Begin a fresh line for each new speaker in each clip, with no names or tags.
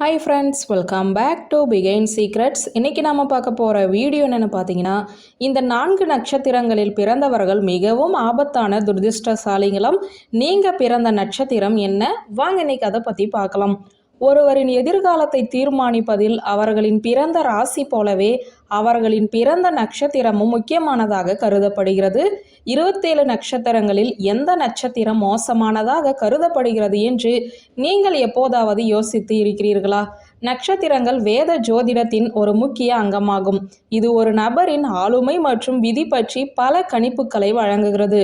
Hi friends welcome back to begin secrets இன்றைக்கி நாம் பார்க்க போகிற வீடியோ என்னென்னு பார்த்தீங்கன்னா இந்த நான்கு நட்சத்திரங்களில் பிறந்தவர்கள் மிகவும் ஆபத்தான துரதிர்ஷ்டசாலிகளும் நீங்கள் பிறந்த நட்சத்திரம் என்ன? வாங்க இன்னைக்கு அதை பற்றி பார்க்கலாம். ஒருவரின் எதிர்காலத்தை தீர்மானிப்பதில் அவர்களின் பிறந்த ராசி போலவே அவர்களின் பிறந்த நட்சத்திரமும் முக்கியமானதாக கருதப்படுகிறது. இருபத்தேழு நட்சத்திரங்களில் எந்த நட்சத்திரம் மோசமானதாக கருதப்படுகிறது என்று நீங்கள் எப்போதாவது யோசித்து இருக்கிறீர்களா? நட்சத்திரங்கள் வேத ஜோதிடத்தின் ஒரு முக்கிய அங்கமாகும். இது ஒரு நபரின் ஆளுமை மற்றும் விதி பற்றி பல கணிப்புகளை வழங்குகிறது.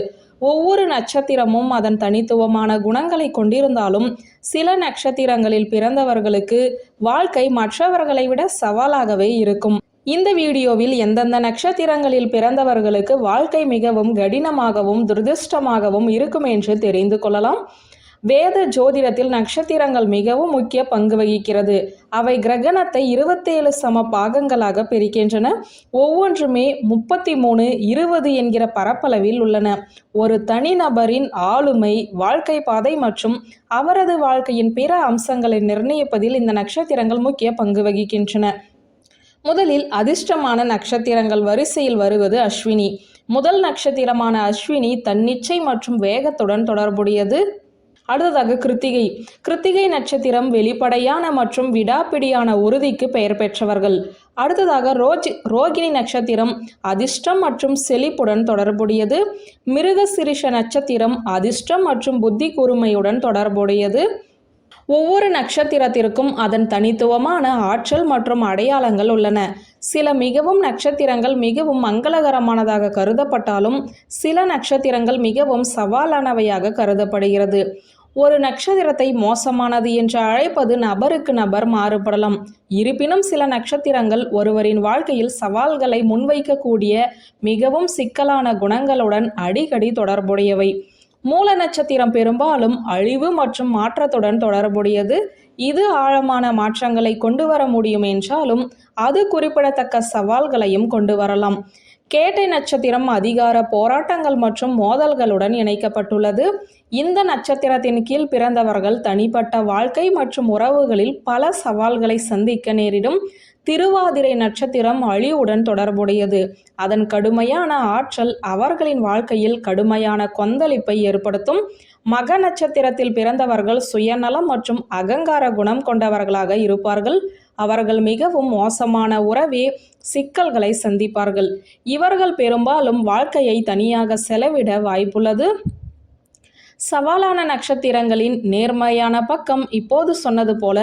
ஒவ்வொரு நட்சத்திரமும் அதன் தனித்துவமான குணங்களை கொண்டிருந்தாலும் சில நட்சத்திரங்களில் பிறந்தவர்களுக்கு வாழ்க்கை மற்றவர்களை விட சவாலாகவே இருக்கும். இந்த வீடியோவில் எந்தெந்த நட்சத்திரங்களில் பிறந்தவர்களுக்கு வாழ்க்கை மிகவும் கடினமாகவும் துரதிருஷ்டமாகவும் இருக்கும் என்று தெரிந்து கொள்ளலாம். வேத ஜோதிடத்தில் நட்சத்திரங்கள் மிகவும் முக்கிய பங்கு வகிக்கிறது. அவை கிரகணத்தை இருபத்தேழு சம பாகங்களாக பிரிக்கின்றன. ஒவ்வொன்றுமே முப்பத்தி மூணு இருபது என்கிற பரப்பளவில் உள்ளன. ஒரு தனிநபரின் ஆளுமை வாழ்க்கை பாதை மற்றும் அவரது வாழ்க்கையின் பிற அம்சங்களை நிர்ணயிப்பதில் இந்த நட்சத்திரங்கள் முக்கிய பங்கு வகிக்கின்றன. முதலில் அதிர்ஷ்டமான நட்சத்திரங்கள் வரிசையில் வருவது அஸ்வினி. முதல் நட்சத்திரமான அஸ்வினி தன்னிச்சை மற்றும் வேகத்துடன் தொடர்புடையது. அடுத்ததாக கிருத்திகை. கிருத்திகை நட்சத்திரம் வெளிப்படையான மற்றும் விடாப்பிடியான உறுதிக்கு பெயர் பெற்றவர்கள். அடுத்ததாக ரோஜ் ரோகிணி நட்சத்திரம் அதிர்ஷ்டம் மற்றும் செழிப்புடன் தொடர்புடையது. மிருகசிரிஷ நட்சத்திரம் அதிர்ஷ்டம் மற்றும் புத்தி கூர்மையுடன் தொடர்புடையது. ஒவ்வொரு நட்சத்திரத்திற்கும் அதன் தனித்துவமான ஆற்றல் மற்றும் அடையாளங்கள் உள்ளன. சில மிகவும் நட்சத்திரங்கள் மிகவும் மங்களகரமானதாக கருதப்பட்டாலும் சில நட்சத்திரங்கள் மிகவும் சவாலானவையாக கருதப்படுகிறது. ஒரு நட்சத்திரத்தை மோசமானது என்று அழைப்பது நபருக்கு நபர் மாறுபடலாம். இருப்பினும் சில நட்சத்திரங்கள் ஒருவரின் வாழ்க்கையில் சவால்களை முன்வைக்கக்கூடிய மிகவும் சிக்கலான குணங்களுடன் அடிக்கடி தொடர்புடையவை. மூல நட்சத்திரம் பெரும்பாலும் அழிவு மற்றும் மாற்றத்துடன் தொடர்புடையது. இது ஆழமான மாற்றங்களை கொண்டு வர முடியும் என்றாலும் அது குறிப்பிடத்தக்க சவால்களையும் கொண்டு வரலாம். கேட்டை நட்சத்திரம் அதிகார போராட்டங்கள் மற்றும் மோதல்களுடன் இணைக்கப்பட்டுள்ளது. இந்த நட்சத்திரத்தின் கீழ் பிறந்தவர்கள் தனிப்பட்ட வாழ்க்கை மற்றும் உறவுகளில் பல சவால்களை சந்திக்க நேரிடும். திருவாதிரை நட்சத்திரம் அழிவுடன் தொடர்புடையது. அதன் கடுமையான ஆற்றல் அவர்களின் வாழ்க்கையில் கடுமையான கொந்தளிப்பை ஏற்படுத்தும். மக நட்சத்திரத்தில் பிறந்தவர்கள் சுயநலம் மற்றும் அகங்கார குணம் கொண்டவர்களாக இருப்பார்கள். அவர்கள் மிகவும் மோசமான உறவே சிக்கல்களை சந்திப்பார்கள். இவர்கள் பெரும்பாலும் வாழ்க்கையை தனியாக செலவிட வாய்ப்புள்ளது. சவாலான நட்சத்திரங்களின் நேர்மையான பக்கம் இப்போது சொன்னது போல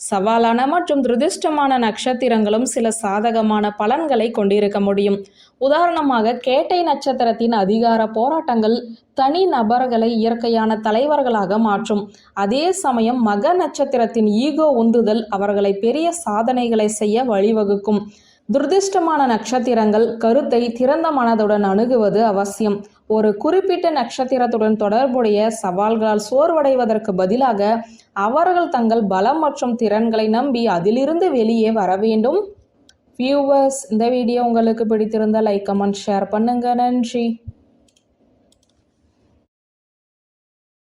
சவாலான மற்றும் துரதிருஷ்டமான நட்சத்திரங்களும் சில சாதகமான பலன்களை கொண்டிருக்க முடியும். உதாரணமாக கேட்டை நட்சத்திரத்தின் அதிகார போராட்டங்கள் தனி நபர்களை இயற்கையான தலைவர்களாக மாற்றும். அதே சமயம் மக நட்சத்திரத்தின் ஈகோ உந்துதல் அவர்களை பெரிய சாதனைகளை செய்ய வழிவகுக்கும். துரதிருஷ்டமான நட்சத்திரங்கள் கருத்தை திறந்த மனதுடன் அணுகுவது அவசியம். ஒரு குறிப்பிட்ட நட்சத்திரத்துடன் தொடர்புடைய சவால்களால் சோர்வடைவதற்கு பதிலாக அவர்கள் தங்கள் பலம் மற்றும் திறன்களை நம்பி அதிலிருந்து வெளியே வர வேண்டும். வியூவர்ஸ் இந்த வீடியோ உங்களுக்கு பிடித்திருந்தால் லைக் கமெண்ட் ஷேர் பண்ணுங்க. நன்றி.